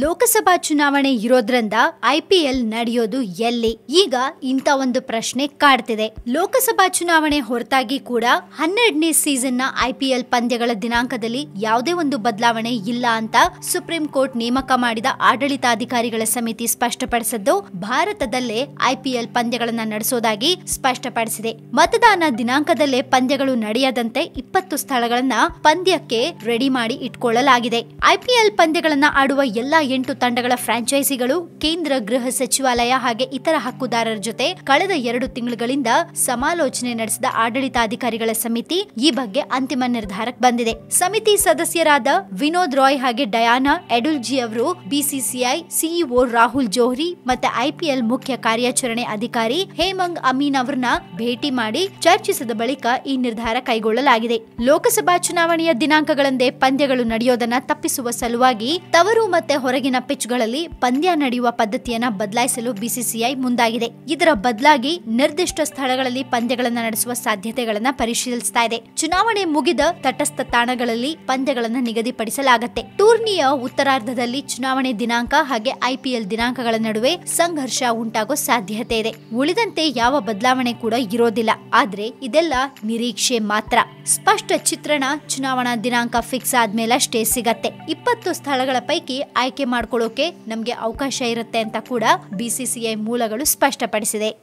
ಲೋಕಸಭಾ ಚುನಾವಣೆ ಇರೋದ್ರಿಂದ ಐಪಿಎಲ್ ನಡೆಯೋದು ಎಲ್ಲಿ? ಈಗ ಇಂಥ ಒಂದು ಪ್ರಶ್ನೆ ಕಾಡ್ತಿದೆ. ಲೋಕಸಭಾ ಚುನಾವಣೆ ಹೊರತಾಗಿ ಕೂಡ ಹನ್ನೆರಡನೇ ಸೀಸನ್ನ ಐಪಿಎಲ್ ಪಂದ್ಯಗಳ ದಿನಾಂಕದಲ್ಲಿ ಯಾವುದೇ ಒಂದು ಬದಲಾವಣೆ ಇಲ್ಲ ಅಂತ ಸುಪ್ರೀಂ ಕೋರ್ಟ್ ನೇಮಕ ಮಾಡಿದ ಆಡಳಿತಾಧಿಕಾರಿಗಳ ಸಮಿತಿ ಸ್ಪಷ್ಟಪಡಿಸಿದ್ದು, ಭಾರತದಲ್ಲೇ ಐಪಿಎಲ್ ಪಂದ್ಯಗಳನ್ನ ನಡೆಸೋದಾಗಿ ಸ್ಪಷ್ಟಪಡಿಸಿದೆ. ಮತದಾನ ದಿನಾಂಕದಲ್ಲೇ ಪಂದ್ಯಗಳು ನಡೆಯದಂತೆ ಇಪ್ಪತ್ತು ಸ್ಥಳಗಳನ್ನ ಪಂದ್ಯಕ್ಕೆ ರೆಡಿ ಮಾಡಿ ಇಟ್ಕೊಳ್ಳಲಾಗಿದೆ. ಐಪಿಎಲ್ ಪಂದ್ಯಗಳನ್ನ ಆಡುವ ಎಲ್ಲಾ ಎಂಟು ತಂಡಗಳ ಫ್ರಾಂಚೈಸಿಗಳು, ಕೇಂದ್ರ ಗೃಹ ಸಚಿವಾಲಯ ಹಾಗೆ ಇತರ ಹಕ್ಕುದಾರರ ಜೊತೆ ಕಳೆದ ಎರಡು ತಿಂಗಳುಗಳಿಂದ ಸಮಾಲೋಚನೆ ನಡೆಸಿದ ಆಡಳಿತಾಧಿಕಾರಿಗಳ ಸಮಿತಿ ಈ ಬಗ್ಗೆ ಅಂತಿಮ ನಿರ್ಧಾರಕ್ಕೆ ಬಂದಿದೆ. ಸಮಿತಿ ಸದಸ್ಯರಾದ ವಿನೋದ್ ರಾಯ್ ಹಾಗೆ ಡಯಾನಾ ಎಡುಲ್ಜಿ ಅವರು, ಬಿಸಿಸಿಐ ಸಿಇಒ ರಾಹುಲ್ ಜೋಹ್ರಿ ಮತ್ತೆ ಐಪಿಎಲ್ ಮುಖ್ಯ ಕಾರ್ಯಾಚರಣೆ ಅಧಿಕಾರಿ ಹೇಮಂಗ್ ಅಮೀನ್ ಅವರನ್ನ ಭೇಟಿ ಮಾಡಿ ಚರ್ಚಿಸಿದ ಬಳಿಕ ಈ ನಿರ್ಧಾರ ಕೈಗೊಳ್ಳಲಾಗಿದೆ. ಲೋಕಸಭಾ ಚುನಾವಣೆಯ ದಿನಾಂಕಗಳಂದೇ ಪಂದ್ಯಗಳು ನಡೆಯೋದನ್ನ ತಪ್ಪಿಸುವ ಸಲುವಾಗಿ ತವರು ಮತ್ತೆ ಹೊರಗಿನ ಪಿಚ್ಗಳಲ್ಲಿ ಪಂದ್ಯ ನಡೆಯುವ ಪದ್ಧತಿಯನ್ನ ಬದಲಾಯಿಸಲು ಬಿಸಿಸಿಐ ಮುಂದಾಗಿದೆ. ಇದರ ಬದಲಾಗಿ ನಿರ್ದಿಷ್ಟ ಸ್ಥಳಗಳಲ್ಲಿ ಪಂದ್ಯಗಳನ್ನ ನಡೆಸುವ ಸಾಧ್ಯತೆಗಳನ್ನ ಪರಿಶೀಲಿಸ್ತಾ ಇದೆ. ಚುನಾವಣೆ ಮುಗಿದ ತಟಸ್ಥ ತಾಣಗಳಲ್ಲಿ ಪಂದ್ಯಗಳನ್ನ ನಿಗದಿಪಡಿಸಲಾಗುತ್ತೆ. ಟೂರ್ನಿಯ ಉತ್ತರಾರ್ಧದಲ್ಲಿ ಚುನಾವಣೆ ದಿನಾಂಕ ಹಾಗೆ ಐಪಿಎಲ್ ದಿನಾಂಕಗಳ ನಡುವೆ ಸಂಘರ್ಷ ಉಂಟಾಗೋ ಸಾಧ್ಯತೆ ಇದೆ. ಉಳಿದಂತೆ ಯಾವ ಬದಲಾವಣೆ ಕೂಡ ಇರೋದಿಲ್ಲ. ಆದ್ರೆ ಇದೆಲ್ಲ ನಿರೀಕ್ಷೆ ಮಾತ್ರ. ಸ್ಪಷ್ಟ ಚಿತ್ರಣ ಚುನಾವಣಾ ದಿನಾಂಕ ಫಿಕ್ಸ್ ಆದ್ಮೇಲಷ್ಟೇ ಸಿಗತ್ತೆ. ಇಪ್ಪತ್ತು ಸ್ಥಳಗಳ ಪೈಕಿ ಆಯ್ಕೆ ಮಾಡ್ಕೊಳ್ಳೋಕೆ ನಮಗೆ ಅವಕಾಶ ಇರುತ್ತೆ ಅಂತ ಕೂಡ ಬಿಸಿಸಿಐ ಮೂಲಗಳು ಸ್ಪಷ್ಟಪಡಿಸಿದೆ.